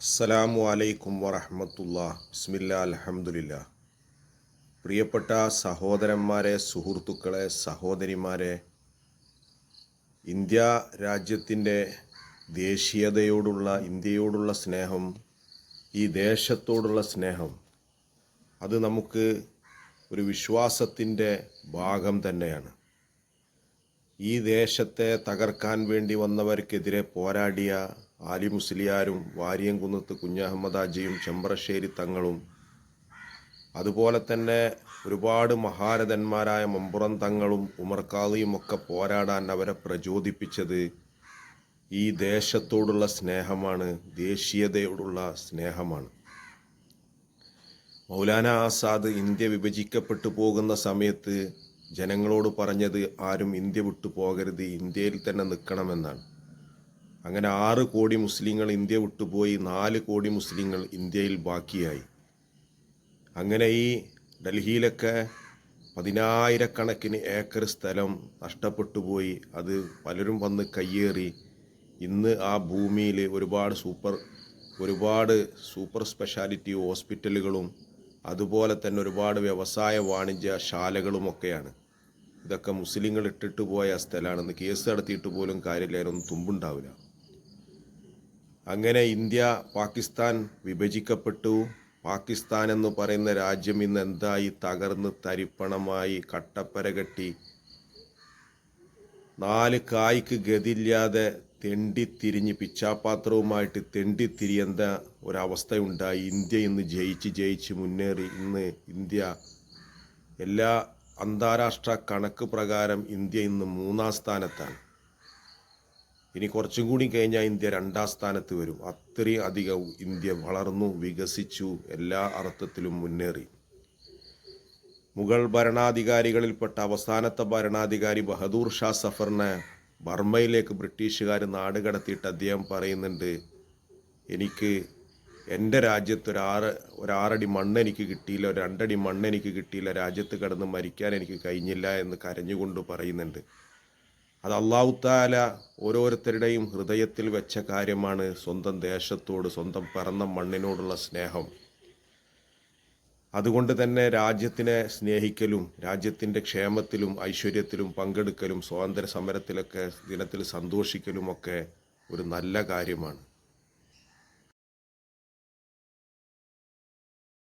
അസ്സലാമു അലൈക്കും വറഹമത്തുള്ള ബിസ്മില്ല അലഹമുല്ല പ്രിയപ്പെട്ട സഹോദരന്മാരെ സുഹൃത്തുക്കളെ സഹോദരിമാരെ ഇന്ത്യ രാജ്യത്തിന്റെ ദേശീയതയോടുള്ള ഇന്ത്യയോടുള്ള സ്നേഹം ഈ ദേശത്തോടുള്ള സ്നേഹം അത് നമുക്ക് ഒരു വിശ്വാസത്തിന്റെ ഭാഗം തന്നെയാണ്. ഈ ദേശത്തെ തകർക്കാൻ വേണ്ടി വന്നവർക്കെതിരെ പോരാടിയ ആലി മുസ്ലിയാരും വാരിയംകുന്നത്ത് കുഞ്ഞഹമ്മദാജിയും ചെമ്പ്രശ്ശേരി തങ്ങളും. അതുപോലെ തന്നെ ഒരുപാട് മഹാരഥന്മാരായ മമ്പുറം തങ്ങളും ഉമർക്കാളിയും ഒക്കെ പോരാടാൻ അവരെ പ്രചോദിപ്പിച്ചത് ഈ ദേശത്തോടുള്ള സ്നേഹമാണ് ദേശീയതയോടുള്ള സ്നേഹമാണ്. മൗലാന ആസാദ് ഇന്ത്യ വിഭജിക്കപ്പെട്ടു പോകുന്ന സമയത്ത് ജനങ്ങളോട് പറഞ്ഞത് ആരും ഇന്ത്യ വിട്ടു പോകരുത് ഇന്ത്യയിൽ തന്നെ നിൽക്കണമെന്നാണ്. അങ്ങനെ ആറ് കോടി മുസ്ലിങ്ങൾ ഇന്ത്യ വിട്ടുപോയി നാല് കോടി മുസ്ലിങ്ങൾ ഇന്ത്യയിൽ ബാക്കിയായി. അങ്ങനെ ഈ ഡൽഹിയിലൊക്കെ പതിനായിരക്കണക്കിന് ഏക്കർ സ്ഥലം നഷ്ടപ്പെട്ടു പോയി അത് പലരും വന്ന് കയ്യേറി. ഇന്ന് ആ ഭൂമിയിൽ ഒരുപാട് സൂപ്പർ ഒരുപാട് സൂപ്പർ സ്പെഷ്യാലിറ്റി ഹോസ്പിറ്റലുകളും അതുപോലെ തന്നെ ഒരുപാട് വ്യവസായ വാണിജ്യ ശാലകളുമൊക്കെയാണ് ഇതൊക്കെ മുസ്ലിങ്ങൾ ഇട്ടിട്ട് പോയ സ്ഥലമാണെന്ന് കേസ് നടത്തിയിട്ട് പോലും കാര്യമില്ലായിരുന്നു തുമ്പുണ്ടാവില്ല. അങ്ങനെ ഇന്ത്യ പാകിസ്ഥാൻ വിഭജിക്കപ്പെട്ടു. പാകിസ്ഥാൻ എന്ന് പറയുന്ന രാജ്യം ഇന്ന് എന്തായി തകർന്ന് തരിപ്പണമായി കട്ടപ്പര കെട്ടി. നാല് കായ്ക്ക് ഗതിയില്ലാതെ തെണ്ടിത്തിരിഞ്ഞ് പിച്ചാപാത്രവുമായിട്ട് തെണ്ടിത്തിരിയേണ്ട ഒരവസ്ഥയുണ്ടായി. ഇന്ത്യ ഇന്ന് ജയിച്ച് ജയിച്ച് മുന്നേറി. ഇന്ന് ഇന്ത്യ എല്ലാ അന്താരാഷ്ട്ര കണക്ക് പ്രകാരം ഇന്ത്യ ഇന്ന് മൂന്നാം സ്ഥാനത്താണ്. ഇനി കുറച്ചും കൂടി കഴിഞ്ഞാൽ ഇന്ത്യ രണ്ടാം സ്ഥാനത്ത് വരും. അത്രയും അധികം ഇന്ത്യ വളർന്നു വികസിച്ചു എല്ലാ അർത്ഥത്തിലും മുന്നേറി. മുഗൾ ഭരണാധികാരികളിൽപ്പെട്ട അവസാനത്തെ ഭരണാധികാരി ബഹദൂർ ഷാ സഫറിനെ ബർമ്മയിലേക്ക് ബ്രിട്ടീഷുകാർ നാട് കടത്തിയിട്ട് അദ്ദേഹം പറയുന്നുണ്ട് എനിക്ക് എന്റെ രാജ്യത്ത് ഒരാറ് ഒരാറടി മണ്ണ് എനിക്ക് കിട്ടിയില്ല ഒരു രണ്ടടി മണ്ണ് എനിക്ക് കിട്ടിയില്ല രാജ്യത്ത് കിടന്ന് മരിക്കാൻ എനിക്ക് കഴിഞ്ഞില്ല എന്ന് കരഞ്ഞുകൊണ്ട് പറയുന്നുണ്ട്. അത് അള്ളാഹു താല ഓരോരുത്തരുടെയും ഹൃദയത്തിൽ വെച്ച കാര്യമാണ് സ്വന്തം ദേശത്തോട് സ്വന്തം പിറന്ന മണ്ണിനോടുള്ള സ്നേഹം. അതുകൊണ്ട് തന്നെ രാജ്യത്തിനെ സ്നേഹിക്കലും രാജ്യത്തിന്റെ ക്ഷേമത്തിലും ഐശ്വര്യത്തിലും പങ്കെടുക്കലും സ്വാതന്ത്ര്യ സമരത്തിലൊക്കെ ദിനത്തിൽ സന്തോഷിക്കലുമൊക്കെ ഒരു നല്ല കാര്യമാണ്.